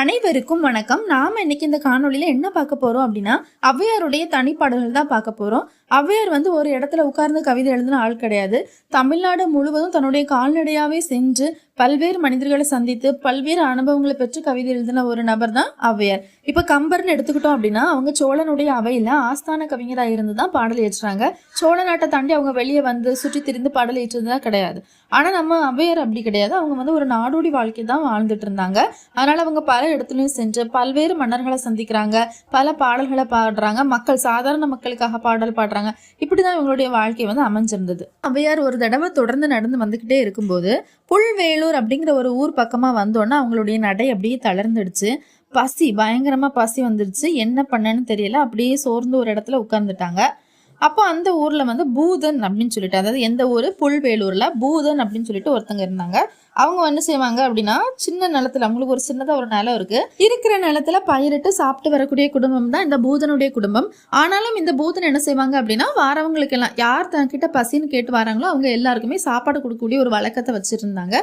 அனைவருக்கும் வணக்கம். நாம இன்னைக்கு இந்த காணொளியில என்ன பார்க்க போறோம் அப்படின்னா ஔவையாருடைய தனிப்பாடல்கள் தான் பார்க்க போறோம். ஔவையார் வந்து ஒரு இடத்துல உட்கார்ந்து கவிதை எழுதின ஆள் கிடையாது. தமிழ்நாடு முழுவதும் தன்னுடைய கால்நடையாவே சென்று பல்வேறு மனிதர்களை சந்தித்து பல்வேறு அனுபவங்களை பெற்று கவிதை எழுதின ஒரு நபர் தான் ஔவையார் இப்ப கம்பர்னு எடுத்துக்கிட்டோம் அப்படின்னா அவங்க சோழனுடைய அவையில ஆஸ்தான கவிஞராக இருந்து தான் பாடல் ஏற்றுறாங்க சோழ நாட்டை தாண்டி அவங்க வெளியே வந்து சுற்றி திரிந்து பாடல் ஏற்றதுதான் கிடையாது. ஆனா நம்ம ஔவையார் அப்படி கிடையாது. அவங்க வந்து ஒரு நாடோடி வாழ்க்கை தான் வாழ்ந்துட்டு இருந்தாங்க. அதனால அவங்க பல இடத்துலயும் சென்று பல்வேறு மன்னர்களை சந்திக்கிறாங்க. பல பாடல்களை பாடுறாங்க. மக்கள் சாதாரண மக்களுக்காக பாடல் பாடுறாங்க. இப்படிதான் இவங்களுடைய வாழ்க்கை வந்து அமைஞ்சிருந்தது. ஔவையார் ஒரு தடவை தொடர்ந்து நடந்து வந்துகிட்டே இருக்கும்போது புல்வேலூர் அப்படிங்கிற ஒரு ஊர் பக்கமாக வந்தோன்னா அவங்களுடைய நடை அப்படியே தளர்ந்துடுச்சு. பசி பயங்கரமாக பசி வந்துடுச்சு. என்ன பண்ணன்னு தெரியல. அப்படியே சோர்ந்து ஒரு இடத்துல உட்கார்ந்துட்டாங்க. அப்போ அந்த ஊரில் வந்து பூதன் அப்படின்னு சொல்லிட்டு அதாவது எந்த ஊர்? புல்வேலூரில் பூதன் அப்படின்னு சொல்லிட்டு ஒருத்தங்க இருந்தாங்க. அவங்க என்ன செய்வாங்க அப்படின்னா சின்ன நிலத்துல அவங்களுக்கு ஒரு சின்னதாக ஒரு நிலம் இருக்கு. இருக்கிற நிலத்துல பயிரிட்டு சாப்பிட்டு வரக்கூடிய குடும்பம் தான் இந்த பூதனுடைய குடும்பம். ஆனாலும் இந்த பூதன் என்ன செய்வாங்க அப்படின்னா வாரவங்களுக்கு எல்லாம் யார் தன்கிட்ட பசின்னு கேட்டு வராங்களோ அவங்க எல்லாருக்குமே சாப்பாடு கொடுக்கக்கூடிய ஒரு வழக்கத்தை வச்சுருந்தாங்க.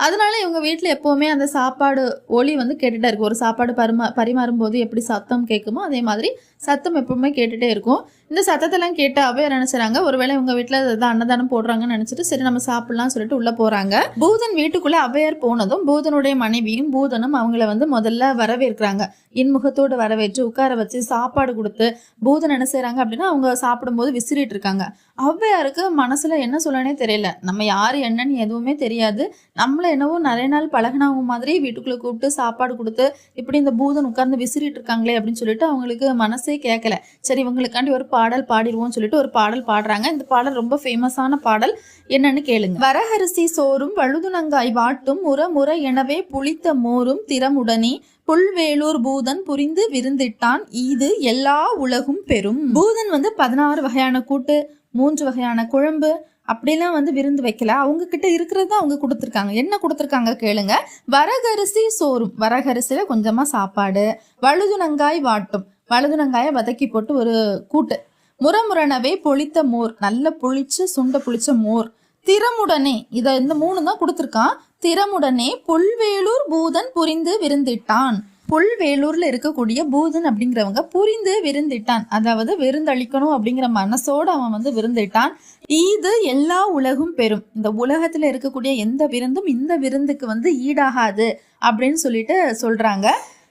அதனால இவங்க வீட்டில் எப்போவுமே அந்த சாப்பாடு ஒளி வந்து கேட்டுகிட்டே இருக்கும் ஒரு சாப்பாடு பரிமா பரிமாறும் போது எப்படி சத்தம் கேட்குமோ அதே மாதிரி சத்தம் எப்பவுமே கேட்டுகிட்டே இருக்கும். இந்த சத்தத்தெல்லாம் கேட்டு அவையார் நினைச்சாங்க? ஒருவேளை இவங்க வீட்டில் ஏதாவது அன்னதானம் போடுறாங்கன்னு நினைச்சிட்டு சரி நம்ம சாப்பிடலாம் சொல்லிட்டு உள்ளே போகிறாங்க பூதன் வீட்டுக்குள்ளே அவையார் போனதும் பூதனுடைய மனைவியும் பூதனும் அவங்கள வந்து முதல்ல வரவேற்கிறாங்க. இன்முகத்தோடு வரவேற்று உட்கார வச்சு சாப்பாடு கொடுத்து பூதன் என்ன செய்கிறாங்க அப்படின்னா அவங்க சாப்பிடும்போது விசிறிட்டு இருக்காங்க. ஔவையாருக்கு மனசில் என்ன சொல்லனே தெரியல. நம்ம யார் என்னன்னு எதுவுமே தெரியாது. நம்மளை என்னவோ நிறைய நாள் பழகினவங்க மாதிரி வீட்டுக்குள்ளே கூப்பிட்டு சாப்பாடு கொடுத்து இப்படி இந்த பூதன் உட்கார்ந்து விசிறிட்டு இருக்காங்களே அப்படின்னு சொல்லிட்டு அவங்களுக்கு மனசு கேட்கல சரி இவங்களுக்காண்டி ஒரு பாடல் பாடிடுவோம்னு சொல்லிட்டு ஒரு பாடல் பாடுறாங்க. இந்த பாடல் ரொம்ப ஃபேமஸான பாடல். என்னன்னு கேளுங்க. வரஹரிசி சோறும் வழுதுணங்காய் வாட்டும் முற முற எனவே புளித்த மோரும் திறமுடனே புல்வேலூர் பூதன் புரிந்து விருந்திட்டான். இது எல்லா உலகும் பெறும். பூதன் வந்து பதினாறு வகையான கூட்டு மூன்று வகையான குழம்பு. அப்படிலாம் வந்து விருந்து வைக்கல. அவங்க கிட்ட இருக்கிறது அவங்க கொடுத்துருக்காங்க. என்ன கொடுத்துருக்காங்க கேளுங்க. வரகரிசி சோறும் வரகரிசியில கொஞ்சமா சாப்பாடு. வழுதுணங்காய் வாட்டும் வழுதுணங்காயை வதக்கி போட்டு ஒரு கூட்டு. முறமுறனவே பொளித்த மோர் நல்ல புளிச்சு சுண்ட புளிச்ச மோர். திறமுடனே இதை இந்த மூணு தான் கொடுத்துருக்கான். திறமுடனே புல்வேலூர் பூதன் புரிந்து விருந்திட்டான். புல்வேலூர்ல இருக்கக்கூடிய பூதன் அப்படிங்கிறவங்க புரிந்து விருந்திட்டான். அதாவது விருந்தளிக்கணும் அப்படிங்கிற மனசோட அவன் வந்து விருந்திட்டான். ஈது எல்லா உலகும் பெறும். இந்த உலகத்துல இருக்கக்கூடிய எந்த விருந்தும் இந்த விருந்துக்கு வந்து ஈடாகாது அப்படின்னு சொல்லிட்டு சொல்றாங்க.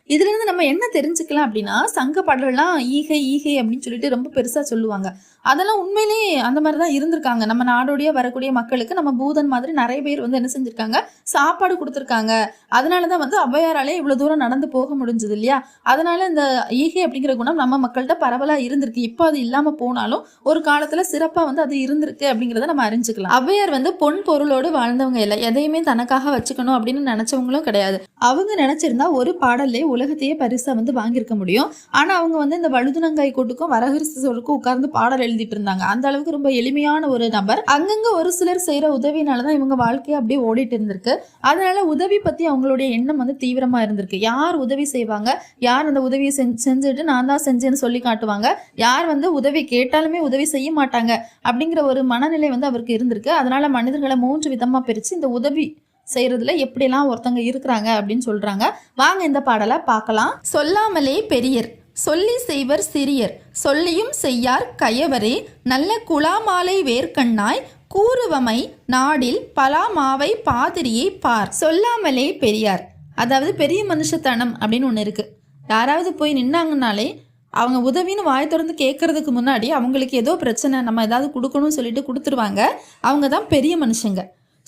இதுல இருந்து நம்ம என்ன தெரிஞ்சுக்கலாம் அப்படின்னா சங்க பாடல்கள்லாம் ஈகை ஈகை அப்படின்னு சொல்லிட்டு ரொம்ப பெருசா சொல்லுவாங்க. அதெல்லாம் உண்மையிலேயே அந்த மாதிரி தான் இருந்திருக்காங்க. நம்ம நாடோடைய வரக்கூடிய மக்களுக்கு நம்ம பூதன் மாதிரி நிறைய பேர் வந்து என்ன செஞ்சிருக்காங்க? சாப்பாடு கொடுத்துருக்காங்க. அதனால தான் வந்து அவ்வையாராலே இவ்வளவு தூரம் நடந்து போக முடிஞ்சது இல்லையா? அதனால இந்த ஈகை அப்படிங்கிற குணம் நம்ம மக்கள்கிட்ட பரவலா இருந்திருக்கு. இப்போ அது இல்லாம போனாலும் ஒரு காலத்துல சிறப்பா வந்து அது இருந்திருக்கு அப்படிங்கிறத நம்ம அறிஞ்சுக்கலாம். அவ்வையார் வந்து பொன் பொருளோடு வாழ்ந்தவங்க இல்லை. எதையுமே தனக்காக வச்சுக்கணும் அப்படின்னு நினைச்சவங்களும் கிடையாது. அவங்க நினைச்சிருந்தா ஒரு பாடல்லே உலகத்தையே பரிசா வந்து வாங்கியிருக்க முடியும். ஆனா அவங்க வந்து இந்த வழுதுனங்காய் கூட்டுக்கும் வரகரிசி சோறுக்கும் உட்கார்ந்து பாடல் எழுதிட்டு இருந்தாங்க அந்த அளவுக்கு ரொம்ப எளிமையான ஒரு நபர். அங்கங்க ஒரு சிலர் செய்யற உதவினால தான் இவங்க வாழ்க்கையை அப்படியே ஓடிட்டு இருந்திருக்கு. அதனால உதவி பத்தி அவங்களுடைய எண்ணம் வந்து தீவிரமா இருந்திருக்கு. யார் உதவி செய்வாங்க? யார் அந்த உதவியை செஞ்சு செஞ்சுட்டு நான் தான் செஞ்சேன்னு சொல்லி காட்டுவாங்க? யார் வந்து உதவி கேட்டாலுமே உதவி செய்ய மாட்டாங்க? அப்படிங்கிற ஒரு மனநிலை வந்து அவருக்கு இருந்திருக்கு. அதனால மனிதர்களை மூன்று விதமா பிரிச்சு இந்த உதவி செய்யறதுல எப்படிலாம் ஒருத்தங்க இருக்கிறாங்க அப்படின்னு சொல்றாங்க. வாங்க இந்த பாடலை பார்க்கலாம். சொல்லாமலே பெரியர் சொல்லி செய்வர் சிறியர் சொல்லியும் செய்யார் கயவரே நல்ல குலாமாலை வேர்க்கண்ணாய் கூறுவமை நாடில் பலாமாவை பாதிரியை பார். சொல்லாமலே பெரியார் அதாவது பெரிய மனுஷத்தனம் அப்படின்னு ஒன்று இருக்கு. யாராவது போய் நின்னாங்கனாலே அவங்க உதவின்னு வாய் திறந்து கேட்கறதுக்கு முன்னாடி அவங்களுக்கு ஏதோ பிரச்சனை நம்ம ஏதாவது கொடுக்கணும்னு சொல்லிட்டு கொடுத்துருவாங்க. அவங்க தான் பெரிய மனுஷங்க.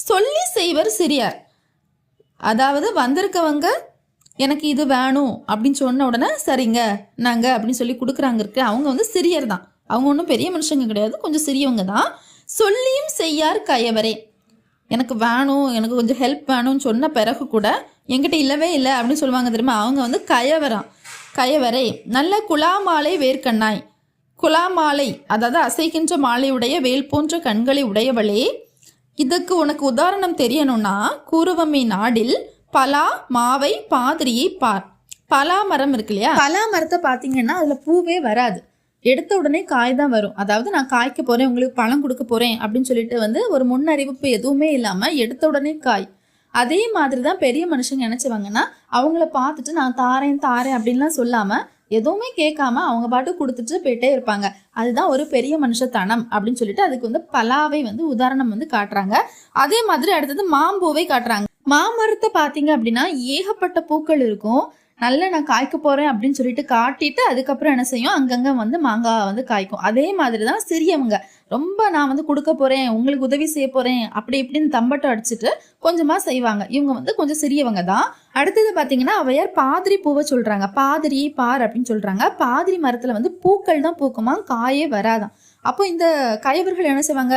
சொல்லி செய்வர் சிறியார். அதாவது வந்திருக்கவங்க எனக்கு இது வேணும் அப்படின்னு சொன்ன உடனே சரிங்க நாங்கள் அப்படின்னு சொல்லி கொடுக்குறாங்க இருக்கு அவங்க வந்து சிறியர் தான். அவங்க ஒன்றும் பெரிய மனுஷங்க கிடையாது கொஞ்சம் சிறியவங்க தான். சொல்லியும் செய்யார் கயவரே. எனக்கு வேணும் எனக்கு கொஞ்சம் ஹெல்ப் வேணும்னு சொன்ன பிறகு கூட என்கிட்ட இல்லவே இல்லை அப்படின்னு சொல்லுவாங்க தெரியுமா? அவங்க வந்து கயவரம். கயவரே நல்ல குலாமாலை வேர்க்கண்ணாய். குலாமாலை அதாவது அசைக்கின்ற மாலையுடைய வேல் போன்ற கண்களை உடையவளே இதுக்கு உனக்கு உதாரணம் தெரியணும்னா குருவமை நாடில் பலா மாவை பாதிரியை பார். பலா மரம் இருக்கு இல்லையா? பலா மரத்தை பார்த்தீங்கன்னா அதில் பூவே வராது. எடுத்த உடனே காய் தான் வரும். அதாவது நான் காய்க்க போகிறேன் உங்களுக்கு பழம் கொடுக்க போகிறேன் அப்படின்னு சொல்லிட்டு வந்து ஒரு முன்னறிவிப்பு எதுவுமே இல்லாமல் எடுத்த உடனே காய். அதே மாதிரி தான் பெரிய மனுஷங்க நினைச்சவங்கன்னா அவங்கள பார்த்துட்டு நான் தாரேன் தாரேன் அப்படின்லாம் சொல்லாமல் எதுவுமே கேட்காம அவங்க பாட்டு கொடுத்துட்டு போயிட்டே இருப்பாங்க. அதுதான் ஒரு பெரிய மனுஷத்தனம் அப்படின்னு சொல்லிட்டு அதுக்கு வந்து பலாவை வந்து உதாரணம் வந்து காட்டுறாங்க. அதே மாதிரி அடுத்தது மாம்பூவை காட்டுறாங்க. மாமரத்தை பார்த்தீங்க அப்படின்னா ஏகப்பட்ட பூக்கள் இருக்கும். நல்ல நான் காய்க்க போகிறேன் அப்படின்னு சொல்லிட்டு காட்டிட்டு அதுக்கப்புறம் என்ன செய்யும்? அங்கங்கே வந்து மாங்காய் வந்து காய்க்கும். அதே மாதிரி தான் சிறியவங்க. ரொம்ப நான் வந்து கொடுக்க போகிறேன் உங்களுக்கு உதவி செய்ய போகிறேன் அப்படி இப்படின்னு தம்பட்டம் அடிச்சுட்டு கொஞ்சமாக செய்வாங்க. இவங்க வந்து கொஞ்சம் சிறியவங்க தான். அடுத்தது பார்த்தீங்கன்னா அவையார் பாதிரி பூவை சொல்கிறாங்க பாதிரி பார் அப்படின்னு சொல்கிறாங்க பாதிரி மரத்தில் வந்து பூக்கள் தான் பூக்குமா காயே வராதான் அப்போ இந்த கயவர்கள் என்ன செய்வாங்க?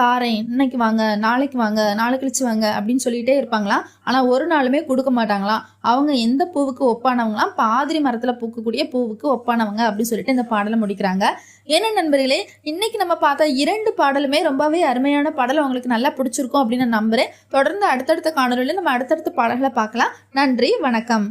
தாரேன் இன்னைக்கு வாங்க நாளைக்கு வாங்க நாளை கழிச்சு வாங்க அப்படின்னு சொல்லிட்டே இருப்பாங்களாம் ஆனால் ஒரு நாளுமே கொடுக்க மாட்டாங்களாம் அவங்க எந்த பூவுக்கு ஒப்பானவங்களாம் பாதிரி மரத்தில் பூக்கக்கூடிய பூவுக்கு ஒப்பானவங்க அப்படின்னு சொல்லிட்டு இந்த பாடலை முடிக்கிறாங்க. என்ன நண்பர்களே இன்னைக்கு நம்ம பார்த்தா இரண்டு பாடலுமே ரொம்பவே அருமையான பாடல். உங்களுக்கு நல்லா பிடிச்சிருக்கும் அப்படின்னு நான் நம்புறேன். தொடர்ந்து அடுத்தடுத்த காணொலியில் நம்ம அடுத்தடுத்த பாடல்களை பார்க்கலாம். நன்றி வணக்கம்.